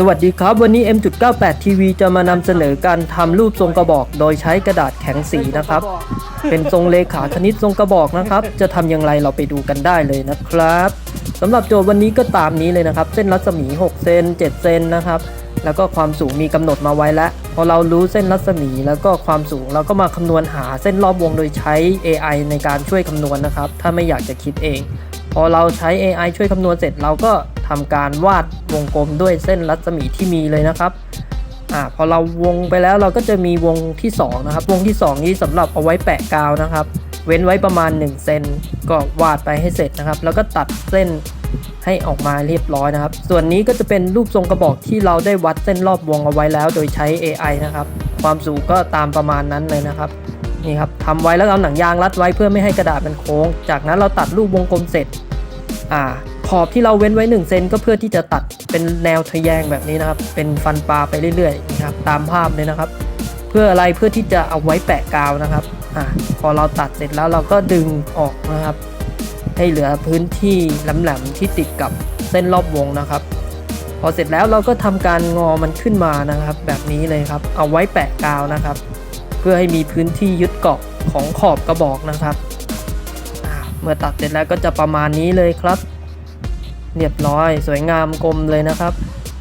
สวัสดีครับ วันนี้ M.98 TV จะมานำเสนอการทำรูปทรงกระบอก โดยใช้กระดาษแข็งสีนะครับ เป็นทรงเลขาคณิตทรงกระบอกนะครับ จะทำอย่างไรเราไปดูกันได้เลยนะครับสำหรับโจทย์วันนี้ก็ตามนี้เลยนะครับ เส้นรัศมี 6 เซน7 เซนนะครับ แล้วก็ความสูงมีกำหนดมาไว้แล้ว พอเรารู้เส้นรัศมีแล้วก็ความสูงเราก็มาคำนวณหาเส้นรอบวงโดยใช้ AI ในการช่วยคำนวณนะครับ ถ้าไม่อยากจะคิดเอง พอเราใช้ AI ช่วยคำนวณเสร็จเราก็ทำการวาดวงกลมด้วยเส้นรัศมีที่มีเลยนะครับอ่าพอเราวงไปแล้วเราก็จะมีวงที่ 2 นะครับ วงที่ 2 นี้สำหรับเอาไว้แปะกาวนะครับ เว้นไว้ประมาณ1เซนก็วาดไปให้เสร็จนะครับ แล้วก็ตัดเส้นให้ออกมาเรียบร้อยนะครับ ส่วนนี้ก็จะเป็นรูปทรงกระบอกที่เราได้วัดเส้นรอบวงเอาไว้แล้ว โดยใช้ AI นะครับ ความสูงก็ตามประมาณนั้นเลยนะครับนี่ครับทำไว้แล้วเอาหนังยางรัดไว้เพื่อไม่ให้กระดาษมันโค้ง จากนั้นเราตัดรูปวงกลมเสร็จ อ่าขอบที่เราเว้นไว้ 1 เซนก็เพื่อที่จะตัดเป็นแนวทะแยงแบบนี้นะครับ เป็นฟันปลาไปเรื่อยๆนะครับตามภาพเลยนะครับ เพื่ออะไรเพื่อที่จะเอาไว้แปะกาวนะครับอ่าพอเราตัดเสร็จแล้วเราก็ดึงออกนะครับ ให้เหลือพื้นที่แหลมๆที่ติดกับเส้นรอบวงนะครับ พอเสร็จแล้วเราก็ทำการงอมันขึ้นมานะครับ แบบนี้เลยครับ เอาไว้แปะกาวนะครับ เพื่อให้มีพื้นที่ยึดเกาะของขอบกระบอกนะครับ มื่อตัดเสร็จแล้วก็จะประมาณนี้เลยครับ เรียบร้อยสวยงามกลมเลยนะครับ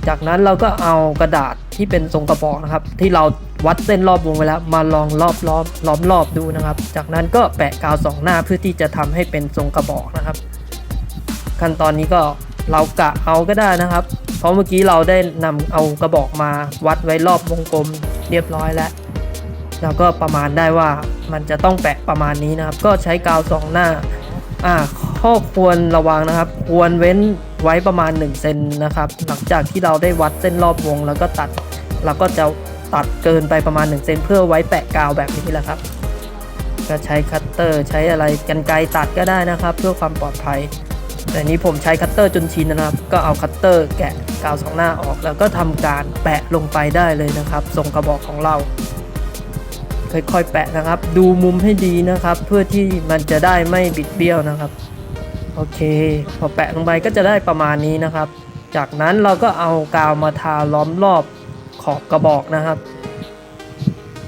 จากนั้นเราก็เอากระดาษที่เป็นทรงกระบอกนะครับ ที่เราวัดเส้นรอบวงไว้แล้ว มาลองรอบรอบล้อมรอบดูนะครับ จากนั้นก็แปะกาวสองหน้าเพื่อที่จะทำให้เป็นทรงกระบอกนะครับ ขั้นตอนนี้ก็เรากะเอาก็ได้นะครับ เพราะเมื่อกี้เราได้นำเอากระบอกมาวัดไว้รอบวงกลมเรียบร้อยแล้วเราก็ประมาณได้ว่ามันจะต้องแปะประมาณนี้นะครับ ก็ใช้กาวสองหน้า อ่าข้อควรระวังนะครับ ควรเว้นไว้ประมาณ1เซนนะครับ หลังจากที่เราได้วัดเส้นรอบวง แล้วก็ตัดเราก็จะตัดเกินไปประมาณ1เซนเพื่อไว้แปะกาวแบบนี้แหละครับ ก็ใช้คัตเตอร์ใช้อะไรกันไกตัดก็ได้นะครับ เพื่อความปลอดภัย แต่นี้ผมใช้คัตเตอร์จนชินนะครับ ก็เอาคัตเตอร์แกะกาวสองหน้าออก แล้วก็ทำการแปะลงไปได้เลยนะครับทรงกระบอกของเรา ค่อยๆ แปะนะครับ ดูมุมให้ดีนะครับ เพื่อที่มันจะได้ไม่บิดเบี้ยวนะครับ โอเค พอแปะลงไปก็จะได้ประมาณนี้นะครับ จากนั้นเราก็เอากาวมาทาล้อมรอบขอบกระบอกนะครับ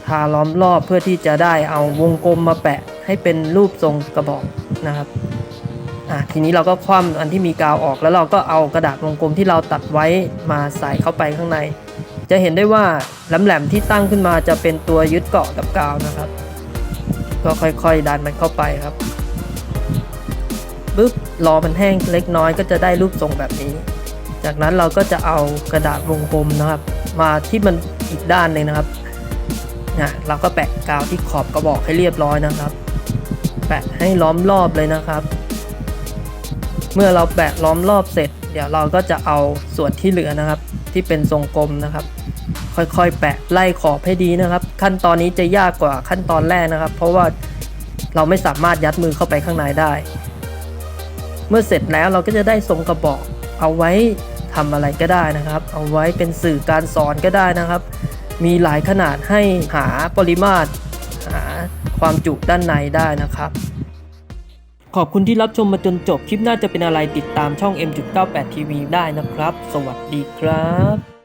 ทาล้อมรอบเพื่อที่จะได้เอาวงกลมมาแปะให้เป็นรูปทรงกระบอกนะครับอะทีนี้เราก็คว่ำอันที่มีกาวออกแล้วเราก็เอากระดาษวงกลมที่เราตัดไว้มาใส่เข้าไปข้างใน จะเห็นได้ว่าแหลมๆที่ตั้งขึ้นมาจะเป็นตัวยึดเกาะกับกาวนะครับ ก็ค่อยๆดันมันเข้าไปครับปึ๊บรอมันแห้งเล็กน้อยก็จะได้รูปทรงแบบนี้ จากนั้นเราก็จะเอากระดาษวงกลมนะครับ มาที่มันอีกด้านหนึ่งนะครับนะเราก็แปะกาวที่ขอบกระบอกให้เรียบร้อยนะครับ แปะให้ล้อมรอบเลยนะครับ เมื่อเราแปะล้อมรอบเสร็จ เดี๋ยวเราก็จะเอาส่วนที่เหลือนะครับ ที่เป็นทรงกลมนะครับ ค่อยๆ แปะไล่ขอบให้ดีนะครับ ขั้นตอนนี้จะยากกว่าขั้นตอนแรกนะครับ เพราะว่าเราไม่สามารถยัดมือเข้าไปข้างในได้ เมื่อเสร็จแล้วเราก็จะได้ทรงกระบอกเอาไว้ทำอะไรก็ได้นะครับ เอาไว้เป็นสื่อการสอนก็ได้นะครับ มีหลายขนาดให้หาปริมาตร หาความจุด้านในได้นะครับ ขอบคุณที่รับชมมาจนจบ คลิปหน้าจะเป็นอะไรติดตามช่อง M.98 TV ได้นะครับ สวัสดีครับ